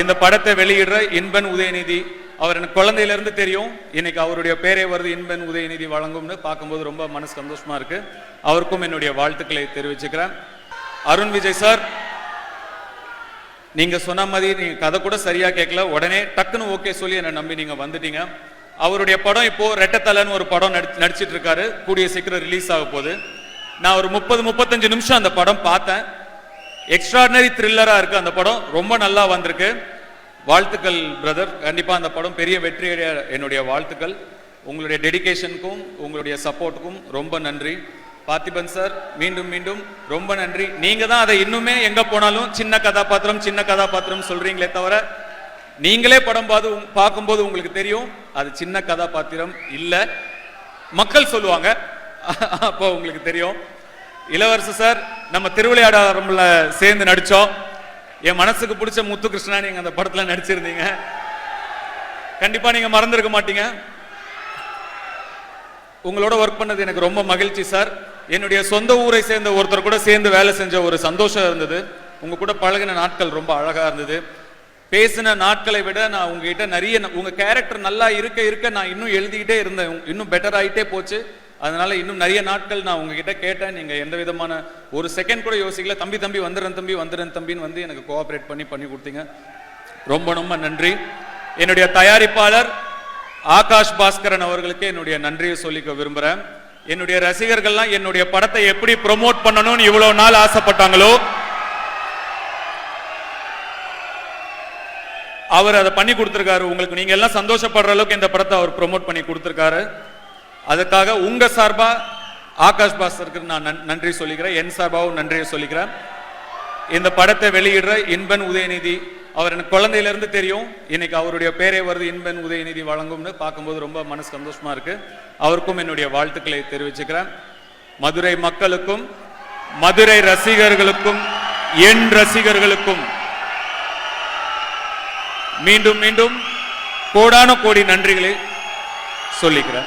இந்த படத்தை வெளியிடுற இன்பன் உதயநிதி. அவர் எனக்கு குழந்தையிலேருந்து தெரியும். இன்னைக்கு அவருடைய பேரே வருது இன்பன் உதயநிதி வழங்கும்னு. பார்க்கும்போது ரொம்ப மனசு சந்தோஷமாக இருக்குது அவருக்கும் என்னுடைய வாழ்த்துக்களை தெரிவிச்சுக்கிறேன். அருண் விஜய் சார் நீங்கள் சொன்ன மாதிரி நீங்கள் கதை கூட சரியாக கேட்கல. உடனே டக்குன்னு ஓகே சொல்லி என்னை நம்பி நீங்கள் வந்துட்டீங்க. அவருடைய படம் இப்போது ரெட்டத்தலைன்னு ஒரு படம் நடி நடிச்சிட்டு இருக்காரு. கூடிய சீக்கிரம் ரிலீஸ் ஆக போகுது. நான் ஒரு முப்பது முப்பத்தஞ்சு நிமிஷம் அந்த படம் பார்த்தேன். எக்ஸ்ட்ராடினரி த்ரில்லராக இருக்குது அந்த படம். ரொம்ப நல்லா வந்திருக்கு. வாழ்த்துக்கள் பிரதர் கண்டிப்பாக அந்த படம் பெரிய வெற்றி என்னுடைய வாழ்த்துக்கள். உங்களுடைய டெடிகேஷனுக்கும் உங்களுடைய சப்போர்ட்டுக்கும் ரொம்ப நன்றி. பார்த்திபன் சார் மீண்டும் மீண்டும் ரொம்ப நன்றி. நீங்கள் தான் அதை இன்னுமே எங்கே போனாலும் சின்ன கதாபாத்திரம் சின்ன கதாபாத்திரம் சொல்கிறீங்களே தவிர நீங்களே படம் பார்த்து பார்க்கும்போது உங்களுக்கு தெரியும் அது சின்ன கதாபாத்திரம் இல்லை. மக்கள் சொல்லுவாங்க. அப்போ உங்களுக்கு தெரியும். இளவரசு சார் நம்ம திருவிளையாடல சேர்ந்து நடிச்சோம். என் மனசுக்கு பிடிச்ச முத்து கிருஷ்ணா நீங்க அந்த படத்துல நடிச்சிருந்தீங்க. கண்டிப்பா நீங்க மறந்துருக்க மாட்டீங்க. உங்களோட ஒர்க் பண்ணது எனக்கு ரொம்ப மகிழ்ச்சி சார் என்னுடைய சொந்த ஊரை சேர்ந்த ஒருத்தர் கூட சேர்ந்து வேலை செஞ்ச ஒரு சந்தோஷம் இருந்தது. உங்க கூட பழகின நாட்கள் ரொம்ப அழகா இருந்தது. பேசின நாட்களை விட நான் உங்ககிட்ட நிறைய ந- உங்க கேரக்டர் நல்லா இருக்க இருக்க நான் இன்னும் எழுதிக்கிட்டே இருந்தேன். இன்னும் பெட்டர் ஆயிட்டே போச்சு. அதனால இன்னும் நிறைய நாட்கள் நான் உங்ககிட்ட கேட்டேன். நீங்க எந்த விதமான ஒரு செகண்ட் கூட யோசிக்கல. தம்பி தம்பி வந்துடுறேன் தம்பி வந்துடுறேன் தம்பின்னு வந்து எனக்கு கோஆபரேட் பண்ணி பண்ணி கொடுத்தீங்க. ரொம்ப ரொம்ப நன்றி. என்னுடைய தயாரிப்பாளர் ஆகாஷ் பாஸ்கரன் அவர்களுக்கு என்னுடைய நன்றியை சொல்லிக்க விரும்புறேன். என்னுடைய ரசிகர்கள்லாம் என்னுடைய படத்தை எப்படி ப்ரொமோட் பண்ணணும்னு இவ்வளவு நாள் ஆசைப்பட்டாங்களோ அவர் அதை பண்ணி கொடுத்துருக்காரு. உங்களுக்கு நீங்க எல்லாம் சந்தோஷப்படுற அளவுக்கு இந்த படத்தை அவர் ப்ரோமோட் பண்ணி கொடுத்துருக்காரு. அதுக்காக உங்க சார்பா ஆகாஷ் பாஸ்கருக்கு நான் நன்- நன்றி சொல்லிக்கிறேன். என் சார்பாகவும் நன்றியை சொல்லிக்கிறேன். இந்த படத்தை வெளியிடுற இன்பன் உதயநிதி அவர் எனக்கு குழந்தையிலேருந்து தெரியும். இன்னைக்கு அவருடைய பேரே வருது இன்பன் உதயநிதி வழங்கும்னு பார்க்கும்போது ரொம்ப மனசு சந்தோஷமா இருக்கு. அவருக்கும் என்னுடைய வாழ்த்துக்களை தெரிவிச்சுக்கிறேன். மதுரை மக்களுக்கும் மதுரை ரசிகர்களுக்கும் என் ரசிகர்களுக்கும் மீண்டும் மீண்டும் கோடான கோடி நன்றிகளை சொல்லிக்கிறேன்.